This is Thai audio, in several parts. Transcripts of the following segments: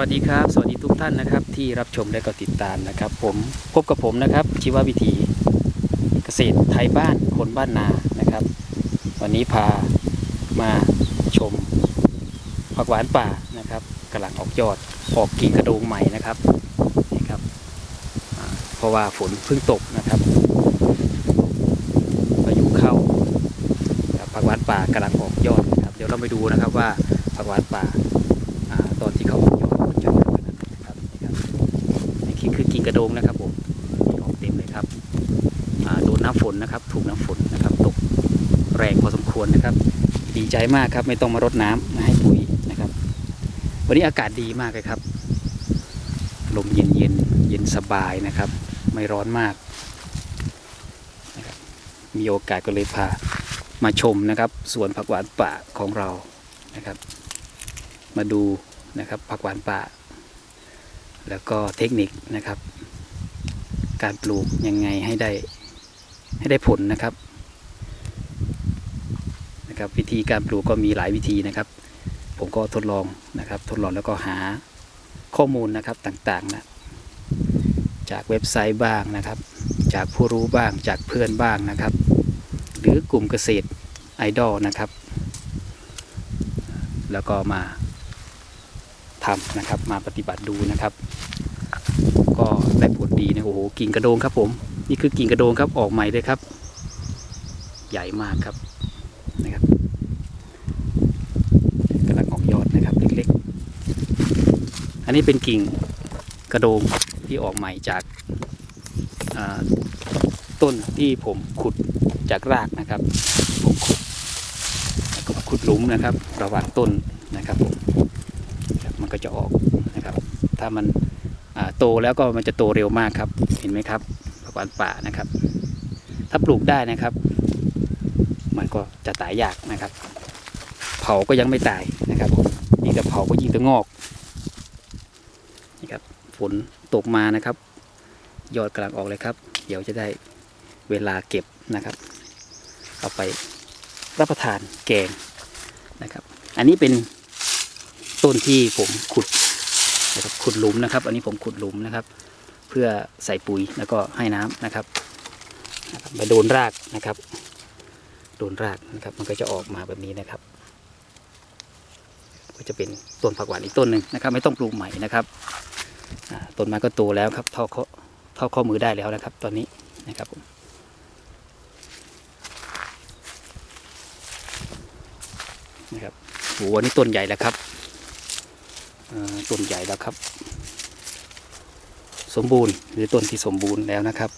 วัสดีครับ สวัสดีทุกท่านนะครับ ที่รับชมและก็ติดตามนะครับ ผมพบกับผมนะครับ ชีววิถีเกษตรไทยบ้านคนบ้านนานะครับ วันนี้พามาชมผักหวานป่านะครับกำลังออกยอดออกกิ่งกระโดงใหม่นะครับนี่ครับเพราะว่าฝนเพิ่งตกนะครับพายุเข้ากับผักหวานป่ากำลังออกยอดนะครับ เดี๋ยวเราไปดูนะครับว่าผักหวานป่าตอนที่เขา กระโดงนะครับผมออกเต็มเลยครับโดนน้ำฝนนะครับ ถูกน้ำฝนนะครับ ตกแรงพอสมควรนะครับ ดีใจมากครับ ไม่ต้องมารดน้ำมาให้ปุ๋ยนะครับ วันนี้อากาศดีมากเลยครับ ลมเย็นเย็นเย็นสบายนะครับ ไม่ร้อนมากนะครับมีโอกาสก็เลยพามาชมนะครับสวนผักหวานป่าของเรานะครับ มาดูนะครับผักหวานป่า แล้วก็เทคนิคนะครับ การปลูกยังไงให้ได้ให้ได้ผลนะครับนะครับ วิธีการปลูกก็มีหลายวิธีนะครับ ผมก็ทดลองนะครับ ทดลองแล้วก็หาข้อมูลนะครับต่างๆนะจากเว็บไซต์บ้างนะครับ จากผู้รู้บ้างจากเพื่อนบ้างนะครับ หรือกลุ่มเกษตรไอดอลนะครับ แล้วก็มา ทำนะครับ มาปฏิบัติดูนะครับ ก็ได้ผลดีนะโอ้โหกิ่งกระโดงครับผม นี่คือกิ่งกระโดงครับออกใหม่เลยครับ ใหญ่มากครับนะครับกำลังออกยอดนะครับเล็กๆ อันนี้เป็นกิ่งกระโดงที่ออกใหม่จากต้นที่ผมขุดจากรากนะครับผมขุดขุดหลุมนะครับ ระหว่างต้นนะครับผม ก็จะออกนะครับ ถ้ามันโตแล้วก็มันจะโตเร็วมากครับ เห็นไหมครับผักหวานป่านะครับ ถ้าปลูกได้นะครับ มันก็จะตายยากนะครับ เผาก็ยังไม่ตายนะครับผมนี่ก็เผาก็ยิ่งจะงอกนี่ครับฝนตกมานะครับ ยอดกำลังออกเลยครับ เดี๋ยวจะได้เวลาเก็บนะครับ เอาไปรับประทานแกงนะครับ อันนี้เป็น ต้นที่ผมขุดนะครับขุดหลุมนะครับ อันนี้ผมขุดหลุมนะครับ เพื่อใส่ปุ๋ยแล้วก็ให้น้ำนะครับนะครับไปโดนรากนะครับ โดนรากนะครับ มันก็จะออกมาแบบนี้นะครับ ก็จะเป็นต้นผักหวานอีกต้นหนึ่งนะครับ ไม่ต้องปลูกใหม่นะครับต้นไม้ก็โตแล้วครับเท่าข้อเท่าข้อมือได้แล้วนะครับ ตอนนี้นะครับผมนะครับโหอันนี้ต้นใหญ่แล้วครับ ต้นใหญ่แล้วครับ สมบูรณ์หรือต้นที่สมบูรณ์แล้วนะครับ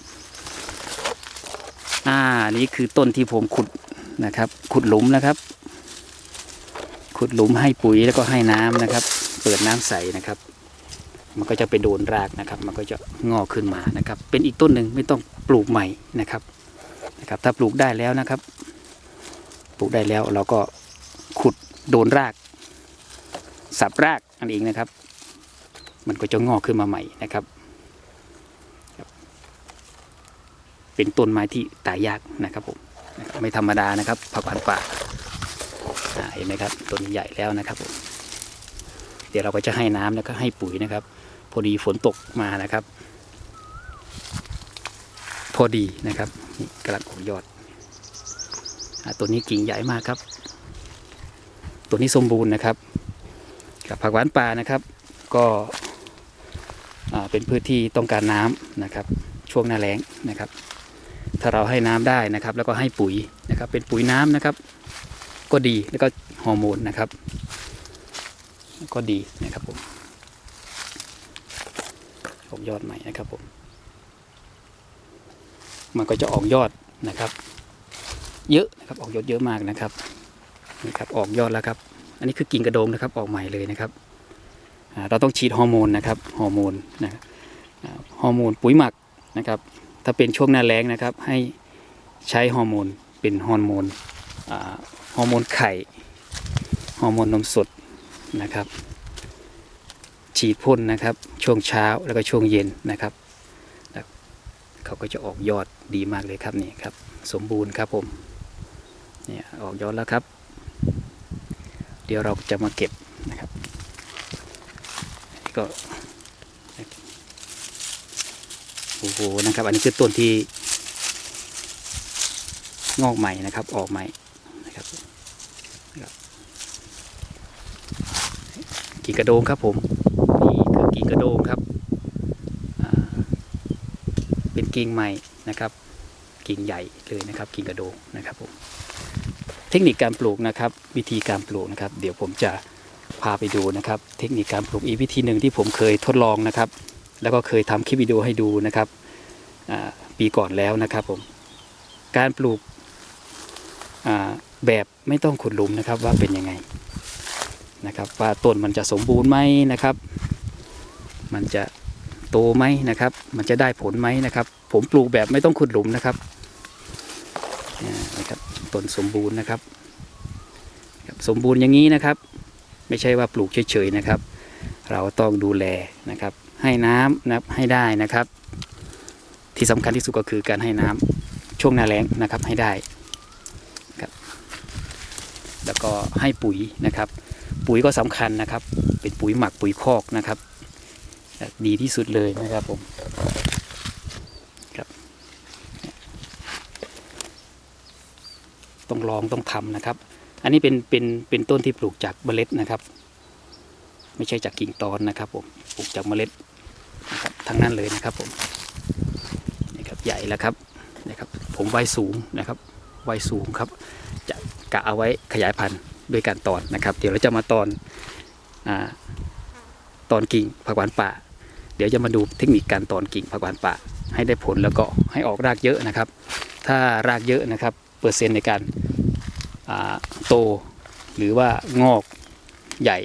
อ่านี่คือต้นที่ผมขุดนะครับ ขุดหลุมนะครับ ขุดหลุมให้ปุ๋ยแล้วก็ให้น้ำนะครับ เปิดน้ำใสนะครับ มันก็จะไปโดนรากนะครับ มันก็จะงอกขึ้นมานะครับ เป็นอีกต้นหนึ่งไม่ต้องปลูกใหม่นะครับนะครับ ถ้าปลูกได้แล้วนะครับ ปลูกได้แล้วเราก็ขุดโดนราก สับราก นั่นเองนะครับ มันก็จะงอกขึ้นมาใหม่นะครับ เป็นต้นไม้ที่ตายยากนะครับผมไม่ธรรมดานะครับผักหวานป่าอ่าเห็นไหมครับต้นใหญ่แล้วนะครับผมเดี๋ยวเราก็จะให้น้ำแล้วก็ให้ปุ๋ยนะครับ พอดีฝนตกมานะครับ พอดีนะครับนี่กำลังออกยอดอตัวนี้กิ่งใหญ่มากครับ ตัวนี้สมบูรณ์นะครับ กับผักหวานป่านะครับ ก็เป็นพืชที่ต้องการน้ำนะครับ ช่วงหน้าแล้งนะครับ ถ้าเราให้น้ำได้นะครับ แล้วก็ให้ปุ๋ยนะครับ เป็นปุ๋ยน้ำนะครับ ก็ดีแล้วก็ฮอร์โมนนะครับ ก็ดีนะครับผมออกยอดใหม่นะครับผมมันก็จะออกยอดนะครับ เยอะนะครับออกยอดเยอะมากนะครับนี่ครับออกยอดแล้วครับ อันนี้คือกิ่งกระโดงนะครับออกใหม่เลยนะครับเราต้องฉีดฮอร์โมนนะครับฮอร์โมนนะฮอร์โมนปุ๋ยหมักนะครับถ้าเป็นช่วงหน้าแล้งนะครับ ให้ใช้ฮอร์โมนเป็นฮอร์โมนฮอร์โมนไข่ฮอร์โมนนมสดนะครับ ฉีดพ่นนะครับ ช่วงเช้าแล้วก็ช่วงเย็นนะครับเขาก็จะออกยอดดีมากเลยครับนี่ครับ สมบูรณ์ครับผมเนี่ยออกยอดแล้วครับ เดี๋ยวเราจะมาเก็บนะครับก็ก็โอ้โหนะครับ อันนี้คือต้นที่งอกใหม่นะครับ ออกใหม่นะครับกิ่กระโดงครับผมนี่คือกิ่กระโดงครับเป็นกิ่งใหม่นะครับ กิ่งใหญ่เลยนะครับ กิ่งกระโดงนะครับผม คนิคการปลูกนะครับ วิธีการปลูกนะครับ เดี๋ยวผมจะพาไปดูนะครับ เทคนิคการปลูกอีกวิธีหนึ่งที่ผมเคยทดลองนะครับ แล้วก็เคยทำคลิปวิดีโอให้ดูนะครับปีก่อนแล้วนะครับผมการปลูกแบบไม่ต้องขุดหลุมนะครับว่าเป็นยังไงนะครับว่าต้นมันจะสมบูรณ์ไหมนะครับ มันจะโตไหมนะครับ มันจะได้ผลไหมนะครับ ผมปลูกแบบไม่ต้องขุดหลุมนะครับนะครับ ต้นสมบูรณ์นะครับ สมบูรณ์อย่างนี้นะครับ ไม่ใช่ว่าปลูกเฉยๆนะครับ เราต้องดูแลนะครับ ให้น้ำนะครับให้ได้นะครับ ที่สำคัญที่สุดก็คือการให้น้ำช่วงหน้าแล้งนะครับให้ได้ครับแล้วก็ให้ปุ๋ยนะครับ ปุ๋ยก็สำคัญนะครับ เป็นปุ๋ยหมักปุ๋ยคอกนะครับ ดีที่สุดเลยนะครับผมครับ ต้องลองต้องทำนะครับ อันนี้เป็นเป็นเป็นต้นที่ปลูกจากเมล็ดนะครับ ไม่ใช่จากกิ่งตอนนะครับผมปลูกจากเมล็ดนะครับทั้งนั้นเลยนะครับผมนี่ครับใหญ่แล้วครับนะครับผมไว้สูงนะครับไว้สูงครับ จะกะเอาไว้ขยายพันธุ์ด้วยการตอนนะครับ เดี๋ยวเราจะมาตอนอาตอนกิ่งผักหวานป่า เดี๋ยวจะมาดูเทคนิคการตอนกิ่งผักหวานป่าให้ได้ผลแล้วก็ให้ออกรากเยอะนะครับ ถ้ารากเยอะนะครับ เปอร์เซ็นต์ในการ โตหรือว่างอกใหญ่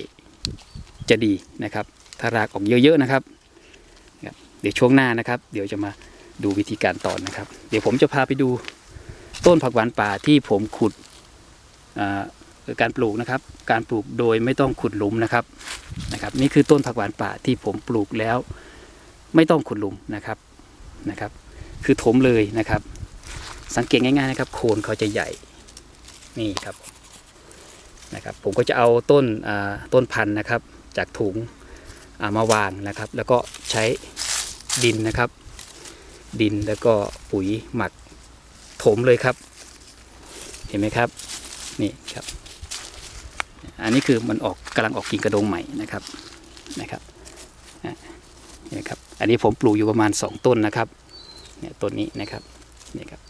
จะดีนะครับ ถ้ารากออกเยอะๆนะครับ เดี๋ยวช่วงหน้านะครับ เดี๋ยวจะมาดูวิธีการตอนนะครับ เดี๋ยวผมจะพาไปดูต้นผักหวานป่าที่ผมขุดการปลูกนะครับ การปลูกโดยไม่ต้องขุดหลุมนะครับนะครับ นี่คือต้นผักหวานป่าที่ผมปลูกแล้ว ไม่ต้องขุดหลุมนะครับนะครับ คือถมเลยนะครับ สังเกตง่ายๆนะครับ โคนเขาจะใหญ่ นี่ครับนะครับผมก็จะเอาต้นต้นพันธุ์นะครับ จากถุงามาวางนะครับ แล้วก็ใช้ดินนะครับ ดินแล้วก็ปุ๋ยหมักถมเลยครับ เห็นไหมครับนี่ครับ อันนี้คือมันออกกำลังออกกิ่งกระดงใหม่นะครับนะครับนี่ครับ อันนี้ผมปลูกอยู่ประมาณ 2 ต้นนะครับเนี่ยต้นนี้นะครับนี่ครับ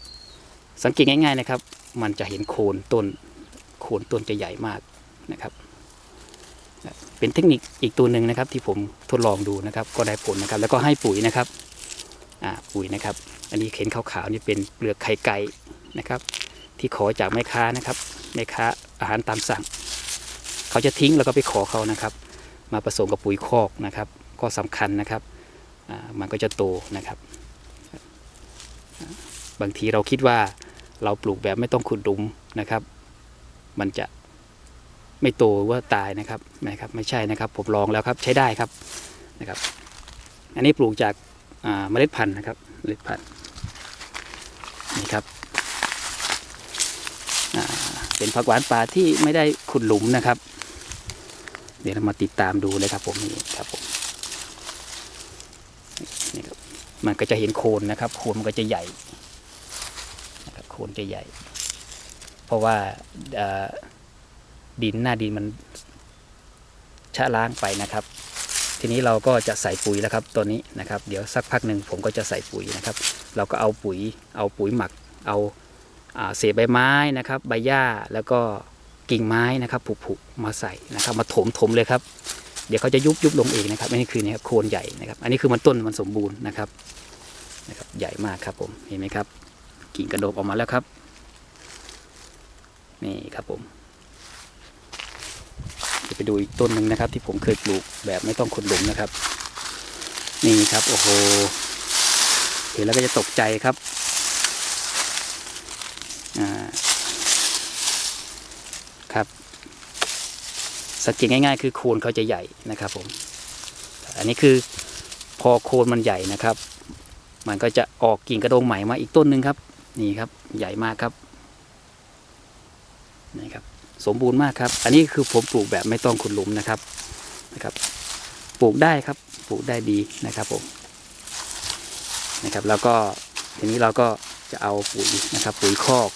สังเกตง่ายๆนะครับ มันจะเห็นโคนต้น โคนต้นจะใหญ่มากนะครับ เป็นเทคนิคอีกตัวหนึ่งนะครับ ที่ผมทดลองดูนะครับ ก็ได้ผลนะครับ แล้วก็ให้ปุ๋ยนะครับปุ๋ยนะครับ อันนี้เข็นขาวๆนี่เป็นเปลือกไข่ไก่นะครับ ที่ขอจากแม่ค้านะครับแม่ค้าอาหารตามสั่ง เขาจะทิ้งแล้วก็ไปขอเขานะครับ มาผสมกับปุ๋ยคอกนะครับ ก็สำคัญนะครับมันก็จะโตนะครับ บางทีเราคิดว่า เราปลูกแบบไม่ต้องขุดหลุมนะครับ มันจะไม่โตว่าตายนะครับนะครับ ไม่ใช่นะครับ ผมลองแล้วครับใช้ได้ครับนะครับ อันนี้ปลูกจากาเมล็ดพันธุ์นะครับเมล็ดพันธุ์นี่ครับเป็นผักหวานป่าที่ไม่ได้ขุดหลุมนะครับ เดี๋ยวเรามาติดตามดูเลยครับผมนี่ครับผมนี่ครับมันก็จะเห็นโคนนะครับโคนมันก็จะใหญ่ โคนจะใหญ่ เพราะว่าดินหน้าดินมันชะล้างไปนะครับ ทีนี้เราก็จะใส่ปุ๋ยแล้วครับตัวนี้นะครับ เดี๋ยวสักพักหนึ่งผมก็จะใส่ปุ๋ยนะครับ เราก็เอาปุ๋ยเอาปุ๋ยหมัก เอาเศษใบไม้นะครับ ใบหญ้าแล้วก็กิ่งไม้นะครับผุๆมาใส่นะครับ มาถมถมเลยครับ เดี๋ยวเขาจะยุบยุบลงเองนะครับอันนี้คือเนี่ยครับโคนใหญ่นะครับ อันนี้คือมันต้นมันสมบูรณ์นะครับนะครับ ใหญ่มากครับผมเห็นไหมครับ กิ่งกระโดกออกมาแล้วครับ นี่ครับผม จะไปดูอีกต้นหนึ่งนะครับ ที่ผมเคยปลูกแบบไม่ต้องขุดหลุมนะครับ นี่ครับโอ้โหเห็นแล้วก็จะตกใจครับอ่าครับสังเกตง่ายๆ คือโคนเขาจะใหญ่นะครับผม อันนี้คือพอโคนมันใหญ่นะครับ มันก็จะออกกิ่งกระโดงใหม่มาอีกต้นหนึ่งครับ นี่ครับใหญ่มากครับนี่ครับสมบูรณ์มากครับ อันนี้คือผมปลูกแบบไม่ต้องขุดหลุมนะครับนะครับ ปลูกได้ครับ ปลูกได้ดีนะครับผมนะครับ แล้วก็ทีนี้เราก็จะเอาปุ๋ยนะครับ ปุ๋ยคอก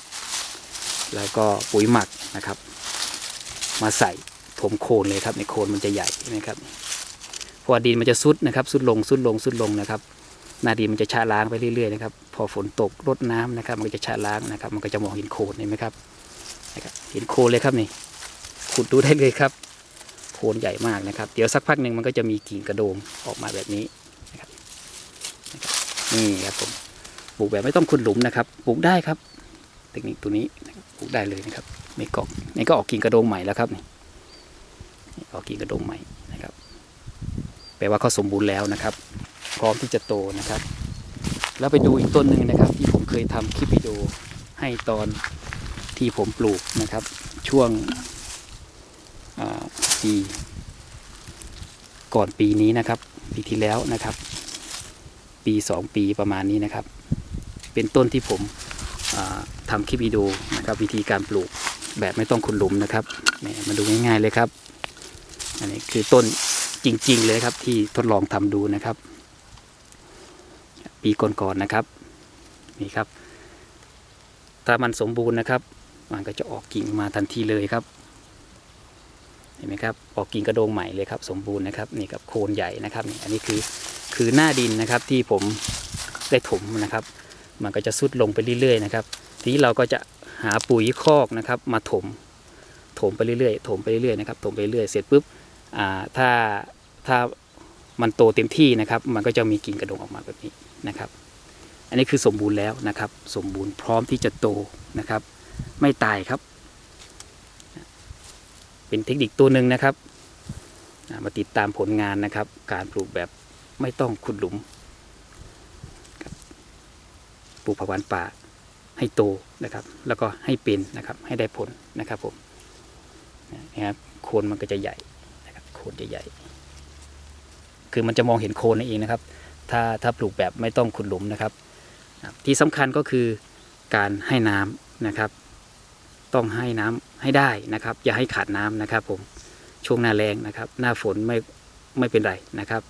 แล้วก็ปุ๋ยหมักนะครับ มาใส่ถมโคนเลยครับในโคนมันจะใหญ่นะครับเพราะว่าดินมันจะซุดนะครับซุดลงซุดลงซุดลงนะครับ หน้าดินมันจะชะล้างไปเรื่อยๆนะครับ พอฝนตกรดน้ำนะครับ มันก็จะชะล้างนะครับ มันก็จะมองเห็นโคนเห็นไหมครับนะครับ เห็นโคนเลยครับนี่ ขุดดูได้เลยครับ โคนใหญ่มากนะครับ เดี๋ยวสักพักหนึ่งมันก็จะมีกิ่งกระโดงออกมาแบบนี้นะครับนี่ครับผม ปลูกแบบไม่ต้องขุดหลุมนะครับ ปลูกได้ครับ เทคนิคตัวนี้ปลูกได้เลยนะครับ ไม่กอกนี่ก็ออกกิ่งกระโดงใหม่แล้วครับนี่ ออกกิ่งกระโดงใหม่นะครับ แปลว่าเขาสมบูรณ์แล้วนะครับ พร้อมที่จะโตนะครับ แล้วไปดูอีกต้นหนึ่งนะครับ ที่ผมเคยทำคลิปวิดีโอให้ตอนที่ผมปลูกนะครับ ช่วงปีก่อนปีนี้นะครับ ปีที่แล้วนะครับ ปีสองปีประมาณนี้นะครับ เป็นต้นที่ผมอ่าทำคลิปวิดีโอนะครับ วิธีการปลูกแบบไม่ต้องขุดหลุมนะครับมาดูง่ายๆเลยครับอันนี้คือต้นจริงๆเลยครับที่ทดลองทำดูนะครับ ปีก่อนๆนะครับนี่ครับ ถ้ามันสมบูรณ์นะครับ มันก็จะออกกิ่งมาทันทีเลยครับ เห็นไหมครับออกกิ่งกระโดงใหม่เลยครับ สมบูรณ์นะครับนี่กับโคนใหญ่นะครับนี่อันนี้คือคือหน้าดินนะครับที่ผมได้ถมนะครับ มันก็จะซุดลงไปเรื่อยๆนะครับ ทีนี้เราก็จะหาปุ๋ยคอกนะครับ มาถมถมไปเรื่อยๆถมไปเรื่อยๆนะครับถมไปเรื่อยเสร็จปุ๊บอ่าถ้าถ้า มันโตเต็มที่นะครับ มันก็จะมีกิ่งกระดงออกมาแบบนี้นะครับ อันนี้คือสมบูรณ์แล้วนะครับ สมบูรณ์พร้อมที่จะโตนะครับ ไม่ตายครับ เป็นเทคนิคตัวหนึ่งนะครับ มาติดตามผลงานนะครับ การปลูกแบบไม่ต้องขุดหลุมปลูกผักหวานป่าให้โตนะครับ แล้วก็ให้เป็นนะครับให้ได้ผลนะครับผมนะครับโคนมันก็จะใหญ่นะครับโคนจะใหญ่ คือมันจะมองเห็นโคนนั่นเองนะครับ ถ้าถ้าปลูกแบบไม่ต้องขุดหลุมนะครับ ที่สำคัญก็คือการให้น้ำนะครับ ต้องให้น้ำให้ได้นะครับ อย่าให้ขาดน้ำนะครับ ผมช่วงหน้าแรงนะครับ หน้าฝนไม่ไม่เป็นไรนะครับ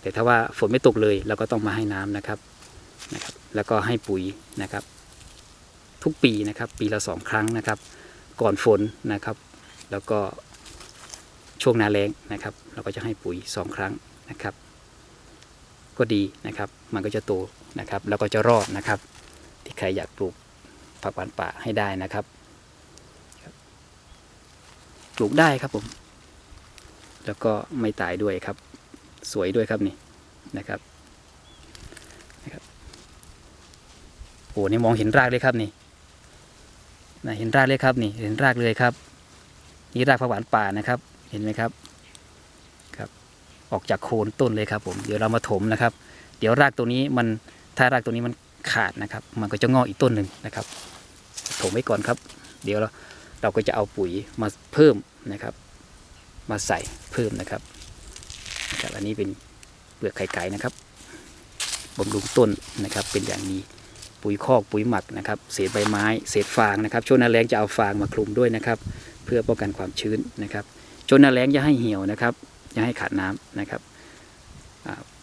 แต่ถ้าว่าฝนไม่ตกเลยเราก็ต้องมาให้น้ำนะครับนะครับ แล้วก็ให้ปุ๋ยนะครับ ทุกปีนะครับ ปีละสองครั้งนะครับ ก่อนฝนนะครับ แล้วก็ช่วงหน้าแรงนะครับ เราก็จะให้ปุ๋ยสองครั้ง นะครับ ก็ดีนะครับ มันก็จะโตนะครับ แล้วก็จะรอดนะครับ ที่ใครอยากปลูกผักหวานป่าให้ได้นะครับ ปลูกได้ครับผม แล้วก็ไม่ตายด้วยครับ สวยด้วยครับนี่นะครับนะครับโอ้นี่มองเห็นรากเลยครับนี่นะเห็นรากเลยครับนี่เห็นรากเลยครับ นี่รากผักหวานป่านะครับ เห็นไหมครับ ออกจากโคนต้นเลยครับผมเดี๋ยวเรามาถมนะครับ เดี๋ยวรากตัวนี้มันถ้ารากตัวนี้มันขาดนะครับ มันก็จะงอกอีกต้นหนึ่งนะครับ ถมไว้ก่อนครับ เดี๋ยวเราเราก็จะเอาปุ๋ยมาเพิ่มนะครับ มาใส่เพิ่มนะครับนะครับอันนี้เป็นเปลือกไข่ไก่นะครับบำรุงต้นนะครับ เป็นอย่างดีปุ๋ยคอกปุ๋ยหมักนะครับ เศษใบไม้เศษฟางนะครับ ช่วงหน้าแล้งจะเอาฟางมาคลุมด้วยนะครับ เพื่อป้องกันความชื้นนะครับช่วงหน้าแล้งอย่าให้เหี่ยวนะครับ อย่าให้ขาดน้ำนะครับ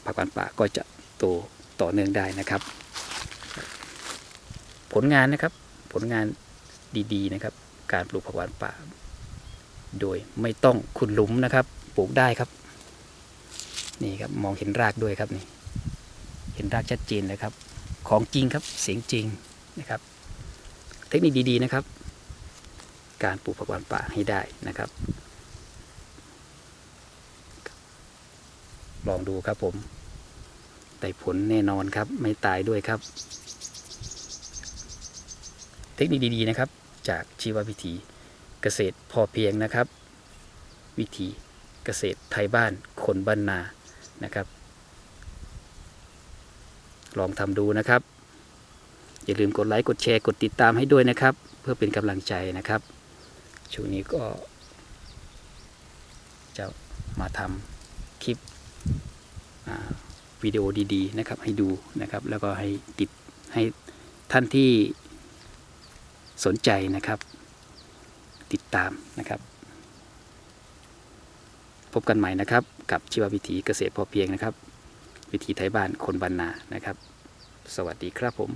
ผักหวานป่าก็จะโตต่อเนื่องได้นะครับ ผลงานนะครับผลงานดีๆนะครับ การปลูกผักหวานป่า โดยไม่ต้องขุดหลุมนะครับปลูกได้ครับ นี่ครับมองเห็นรากด้วยครับนี่เห็นรากชัดเจนเลยครับ ของจริงครับเสียงจริงนะครับ เทคนิคดีๆนะครับ การปลูกผักหวานป่าให้ได้นะครับ ลองดูครับผมได้ผลแน่นอนครับ ไม่ตายด้วยครับ เทคนิคดีๆนะครับ จากชีววิถีเกษตรพอเพียงนะครับ วิธีเกษตรไทยบ้านคนบ้านนานะครับ ลองทำดูนะครับ อย่าลืมกดไลค์กดแชร์กดติดตามให้ด้วยนะครับ เพื่อเป็นกำลังใจนะครับช่วงนี้ก็จะมาทำคลิป วิดีโอดีๆนะครับให้ดูนะครับ แล้วก็ให้ติดให้ท่านที่สนใจนะครับ ติดตามนะครับ พบกันใหม่นะครับ กับชีววิถีเกษตรพอเพียงนะครับ วิถีไทยบ้านคนบ้านนานะครับ สวัสดีครับผม